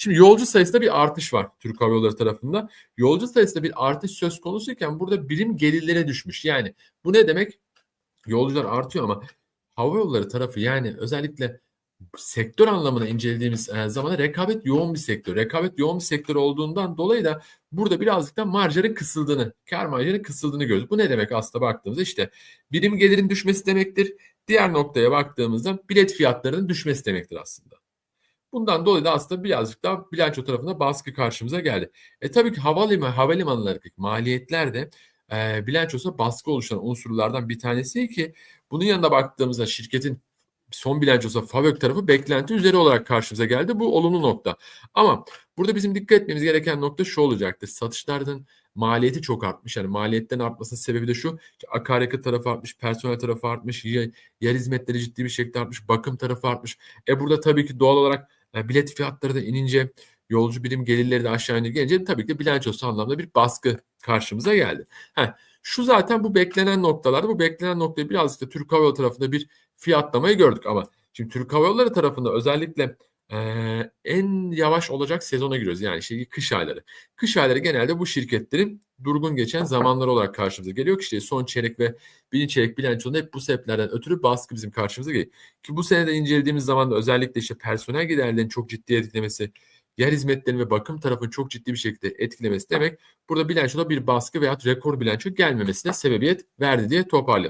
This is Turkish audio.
Şimdi yolcu sayısında bir artış var Türk Hava Yolları tarafında. Yolcu sayısında bir artış söz konusuyken burada birim gelirlere düşmüş. Yani bu ne demek? Yolcular artıyor ama hava yolları tarafı yani özellikle sektör anlamına incelediğimiz e, zaman rekabet yoğun bir sektör. Rekabet yoğun bir sektör olduğundan dolayı da burada birazcık da marjların kısıldığını, kar marjının kısıldığını görüyoruz. Bu ne demek aslında baktığımızda işte birim gelirin düşmesi demektir. Diğer noktaya baktığımızda bilet fiyatlarının düşmesi demektir aslında. Bundan dolayı da aslında birazcık daha bilanço tarafında baskı karşımıza geldi. E tabii ki havalimanı, havalimanlarındaki maliyetler de e, bilançosuna baskı oluşturan unsurlardan bir tanesi ki bunun yanında baktığımızda şirketin son bilançosu FAVÖK tarafı beklenti üzeri olarak karşımıza geldi. Bu olumlu nokta. Ama burada bizim dikkat etmemiz gereken nokta şu olacaktır. Satışlardan maliyeti çok artmış. Yani maliyetten artmasının sebebi de şu. Akaryakıt tarafı artmış, personel tarafı artmış, yer hizmetleri ciddi bir şekilde artmış, bakım tarafı artmış. E burada tabii ki doğal olarak e, bilet fiyatları da inince, yolcu birim gelirleri de aşağı inince gelince tabii ki bilançosu anlamda bir baskı karşımıza geldi. Heh, şu zaten bu beklenen noktalarda. Bu beklenen noktayı birazcık da Türk Hava Yolu tarafında bir fiyatlamayı gördük ama şimdi Türk Hava Yolları tarafında özellikle eee, en yavaş olacak sezona giriyoruz. Yani şey kış ayları. Kış ayları genelde bu şirketlerin durgun geçen zamanlar olarak karşımıza geliyor ki işte son çeyrek ve birinci çeyrek bilançonunda hep bu sebeplerden ötürü baskı bizim karşımıza geliyor. Ki bu senede incelediğimiz zaman da özellikle işte personel giderlerinin çok ciddi etkilemesi, yer hizmetlerinin ve bakım tarafını çok ciddi bir şekilde etkilemesi demek burada bilançoda bir baskı veya rekor bilanço gelmemesine sebebiyet verdi diye toparlayalım.